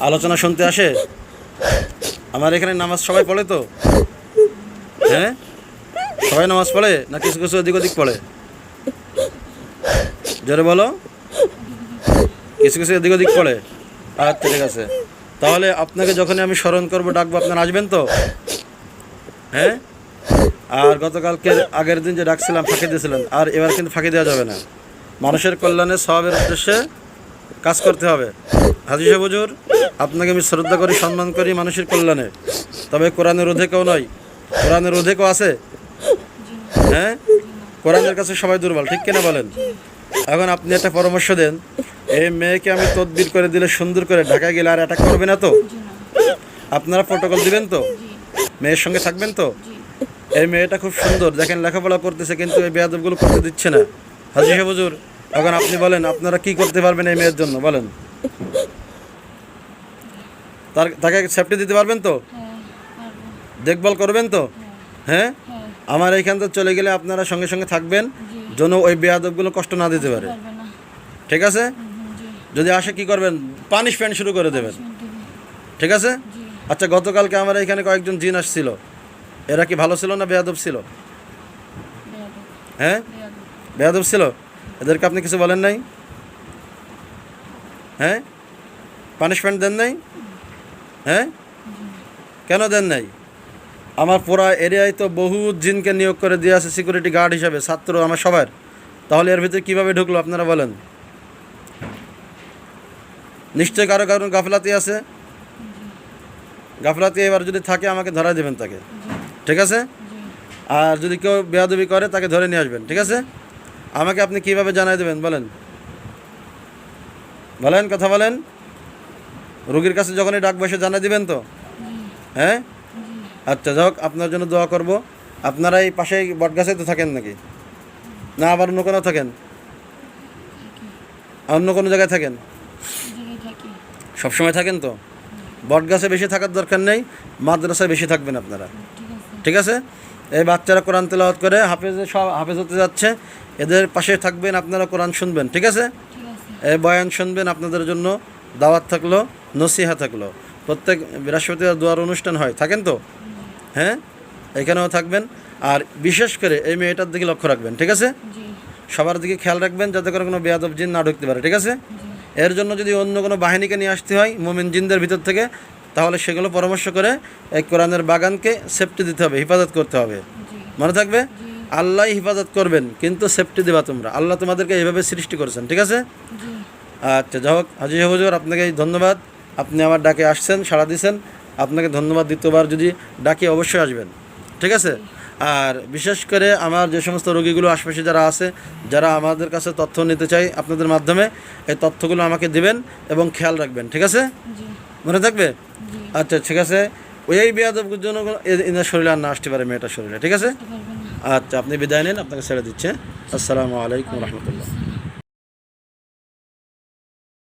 আলোচনা শুনতে আসে? আমার এখানে নামাজ সবাই পড়ে তো? হ্যাঁ? সবাই নামাজ পড়ে না কিছু কিছু এদিক ওদিক পড়ে? জোরে বলো। কিছু কিছু এদিক ওদিক পড়ে? আচ্ছা ঠিক আছে। তাহলে আপনাকে যখনই আমি স্মরণ করব, ডাকবো, আপনারা আসবেন তো? হ্যাঁ? আর গতকালকে আগের দিন যে ডাকছিলাম, ফাঁকি দিয়েছিলেন, আর এবার কিন্তু ফাঁকি দেওয়া যাবে না। মানুষের কল্যাণে সবের উদ্দেশ্যে কাজ করতে হবে। হাজি সাহেব হুজুর, আপনাকে আমি শ্রদ্ধা করি, সম্মান করি মানুষের কল্যাণে। তবে কোরআনের রোধে কেউ নয়। কোরআনের রোধে কেউ আছে? হ্যাঁ? কোরআনের কাছে সবাই দুর্বল, ঠিক কিনা বলেন? এখন আপনি একটা পরামর্শ দেন, এই মেয়েকে আমি তদবির করে দিলে সুন্দর করে ঢাকা গেলে আর অ্যাটাক করবে না তো? আপনারা প্রোটোকল দিবেন তো? মেয়ের সঙ্গে থাকবেন তো? এই মেয়েটা খুব সুন্দর, দেখেন লেখাপড়া করতেছে কিন্তু এই বেয়াদবগুলো করতে দিচ্ছে না। হাজি সাহেব হুজুর এখন আপনি বলেন আপনারা কি করতে পারবেন এই মেয়ের জন্য? বলেন। তার তাকে সেফটি দিতে পারবেন তো? দেখভাল করবেন তো? হ্যাঁ? আমার এইখান থেকে চলে গেলে আপনারা সঙ্গে সঙ্গে থাকবেন যেন ওই বেয়াদবগুলো কষ্ট না দিতে পারে। ঠিক আছে? যদি আসে কি করবেন? পানিশমেন্ট শুরু করে দেবেন। ঠিক আছে? আচ্ছা গতকালকে আমার এখানে কয়েকজন জিন আসছিল। এরা কি ভালো ছিল না বেয়াদব ছিল? হ্যাঁ? বেয়াদব। বেয়াদব ছিল? এদেরকে আপনি কিছু বলেন নাই? হ্যাঁ? পানিশমেন্ট দেন নাই? হ্যাঁ? কেন দেন নাই? আমার পুরা এরিয়ায় তো বহু জিনকে নিয়োগ করে দিয়ে আছে সিকিউরিটি গার্ড হিসাবে ছাত্র আমার সবার। তাহলে এর ভিতরে কীভাবে ঢুকলো আপনারা বলেন? নিশ্চয়ই কারও কারণ গাফলাতি আছে? গাফলাতি এবার যদি থাকে আমাকে ধরা দেবেন তাকে। ঠিক আছে? আর যদি কেউ বেয়াদবি করে তাকে ধরে নিয়ে আসবেন। ঠিক আছে? আমাকে আপনি কীভাবে জানাই দেবেন? বলেন। বলেন, কথা বলেন। রোগীর কাছে যখনই ডাক বসে জানাই দিবেন তো? হ্যাঁ? আচ্ছা যাক আপনার জন্য দোয়া করব। আপনারা এই পাশেই বটগাছে তো থাকেন নাকি? না, আবার অন্য কোনো থাকেন? অন্য কোনো জায়গায় থাকেন? সবসময় থাকেন তো? বটগাছে বেশি থাকার দরকার নেই, মাদ্রাসায় বেশি থাকবেন আপনারা। ঠিক আছে? এই বাচ্চারা কোরআন তেলাওয়াত করে হাফেজে সব হাফেজ হতে যাচ্ছে। এদের পাশে থাকবেন আপনারা কোরআন শুনবেন ঠিক আছে? এই বয়ান শুনবেন আপনাদের জন্য দাওয়াত থাকল নসিহা থাকল। প্রত্যেক বৃহস্পতিবার দোয়ার অনুষ্ঠান হয় থাকেন তো? হ্যাঁ? এখানেও থাকবেন। আর বিশেষ করে এই মেয়েটার দিকে লক্ষ্য রাখবেন ঠিক আছে? সবার দিকে খেয়াল রাখবেন যাতে করে কোনো বেয়াদব জিন না ঢুকতে পারে ঠিক আছে? এর জন্য যদি অন্য কোনো বাহিনীকে নিয়ে আসতে হয় মোমিন জিনদের ভিতর থেকে তাহলে সেগুলো পরামর্শ করে এই কোরআনের বাগানকে সেফটি দিতে হবে হেফাজত করতে হবে। মনে থাকবে? আল্লাহ হেফাজত করবেন কিন্তু সেফটি দেবা তোমরা। আল্লাহ তোমাদেরকে এইভাবে সৃষ্টি করেছেন ঠিক আছে? আচ্ছা যাই হোক হাজি হুজুর আপনাকে ধন্যবাদ। আপনি আমার ডাকে আসছেন সাড়া দিয়েছেন আপনাকে ধন্যবাদ দ্বিতীয়বার যদি ডাকে অবশ্যই আসবেন ঠিক আছে? আর বিশেষ করে আমার যে সমস্ত রোগীগুলো আশপাশে যারা আছে যারা আমাদের কাছে তথ্য নিতে চাই আপনাদের মাধ্যমে এই তথ্যগুলো আমাকে দিবেন এবং খেয়াল রাখবেন ঠিক আছে? মনে থাকবে? আচ্ছা ঠিক আছে। ওই এই বিয়াদব জন্য এনার শরীরে আর না আসতে পারে মেয়েটার শরীরে ঠিক আছে? আচ্ছা আপনি বিদায় নেন আপনাকে ছেড়ে দিচ্ছে। আসসালামু আলাইকুম রহমতুল্লাহ।